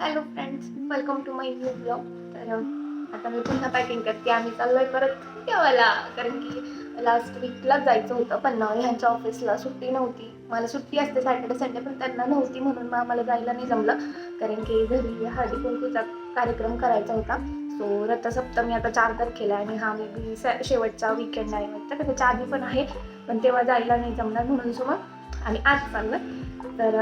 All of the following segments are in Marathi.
Hello friends welcome to my new blog तर आता मी पुन्हा पॅकिंग करते. आम्ही चाललोय परत देवाला कारण की लास्ट वीकलाच जायचं होतं पण ह्यांच्या ऑफिसला सुट्टी नव्हती. मला सुट्टी असते सॅटर्डे संडे पण त्यांना नव्हती म्हणून मग आम्हाला जायला नाही जमलं. कारण की घरी हळदी कुंकूचा कार्यक्रम करायचा होता. सो रथसप्तमी आता चार तारखेला आहे आणि हा मे बी शेवटचा विकेंड आहे वाटतं तर त्याच्या आधी पण आहे पण तेव्हा जायला नाही जमणार म्हणून सो मग आम्ही आज चाललं तर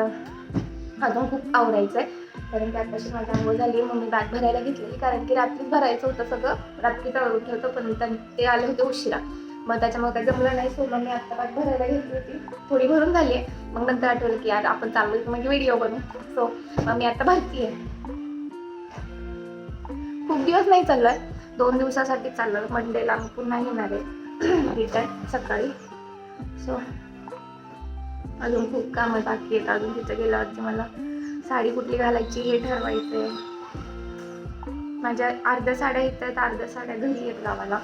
अजून खूप आवडायचं आहे कारण की आताशी माझी आंघोळ झाली मग मी बॅग भरायला घेतलेली कारण की रात्रीच भरायचं होतं सगळं. रात्री तळून होतं पण ते आले होते उशिरा. मग त्याच्यामुळे काही जमलं नाही सो मग मी आत्ता बॅग भरायला घेतली होती. थोडी भरून झाली आहे. मग नंतर आठवलं की यार आपण चाललोय मग म्हणजे व्हिडिओ बनवू. सो मग मी आता भरती आहे खूप दिवस नाही चाललंय दोन दिवसासाठी चाललं मंडेला मी पुन्हा येणार आहे. रिटर्न सकाळी. सो अजून खूप कामं बाकी आहेत. अजून तिथे गेल्यावरती मला साडी कुठली घालायची हे ठरवायचंय. माझ्या अर्ध्या साड्या इथं आहेत अर्ध्या साड्या घरी आहेत गावाला.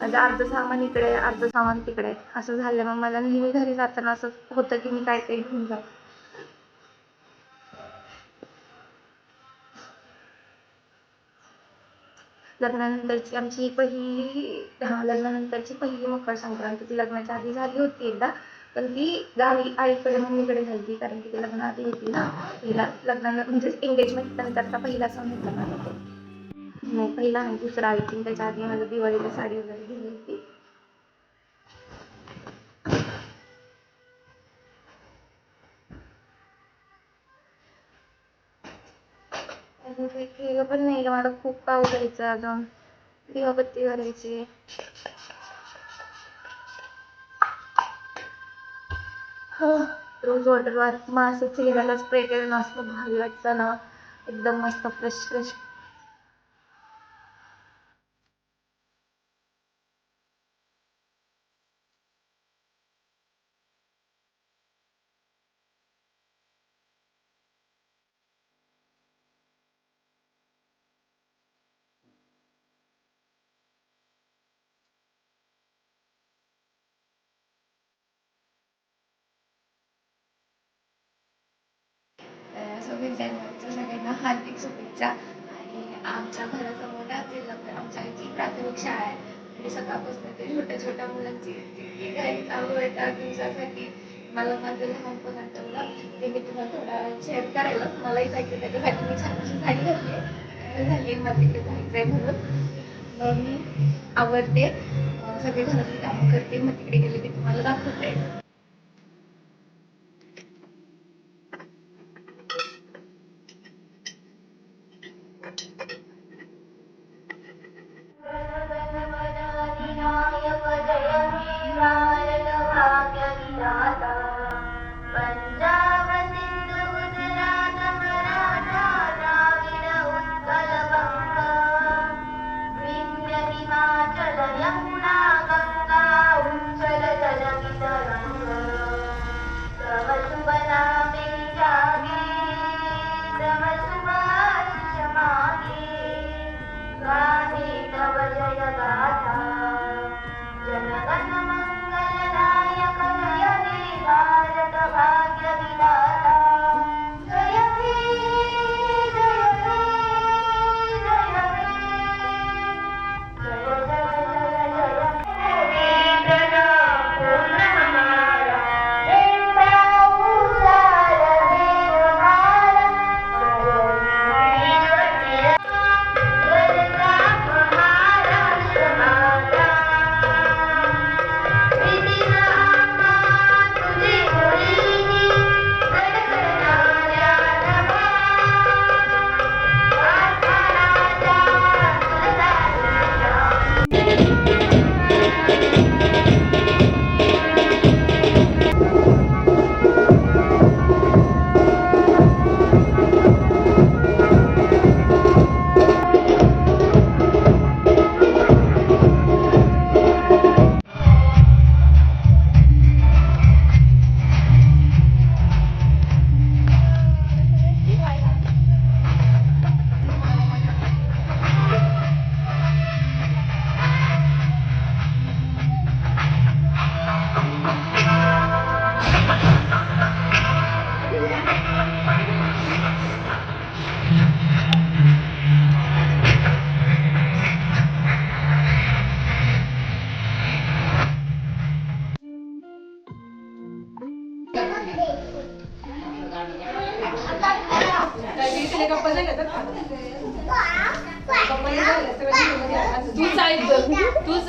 माझं अर्ध सामान इकडे आहे, अर्ध सामान तिकडे आहे. असं झालं मग मला नेहमी घरी जाताना असं होतं की मी काय काही घेऊन जाऊ. लग्नानंतरची आमची पहिली लग्नानंतरची पहिली मकर संक्रांत. ती लग्नाच्या आधी झाली होती एकदा. पण ती गावी आईकडे मम्मीकडे झाली कारण की ती लग्नाआधी होती ना. पहिला लग्नाला म्हणजे एंगेजमेंट नंतरचा पहिला सण होता माझा तो नाही पहिला नाही दुसरा आय थिंक. त्याच्या आधी माझं दिवाळीला साडी वगैरे दिली होती. काही केलं पण नाही मला खूप पाव करायचं अजून. दिवाबत्ती करायची. हो रोज वॉटर मास्क चेहऱ्याला स्प्रे करून असं भारी वाटतं ना. एकदम मस्त फ्रेश फ्रेश विद्यार्थ्यांच्या सगळ्यांना हार्दिक शुभेच्छा. आणि आमच्या घरासमोर राहतील आमच्या इथे प्राथमिक शाळा आहे. आणि सकाळपासून ते छोट्या छोट्या मुलांची इतकी घाई चालू आहे त्या दिवसासाठी. मला माझं लहानपण आठवलं. ते मी तुम्हाला थोडा शेअर करायला मलाही जायचं त्याच्यासाठी मी छानशी साडी घातली आहे. झाली मला तिकडे जायचं आहे म्हणून. मग मी आवडते सगळे घरातली कामं करते. मग तिकडे गेले की तुम्हाला दाखवते. येईल गप्पा झाल्या तर आहे. तूच ऐक गं. तूच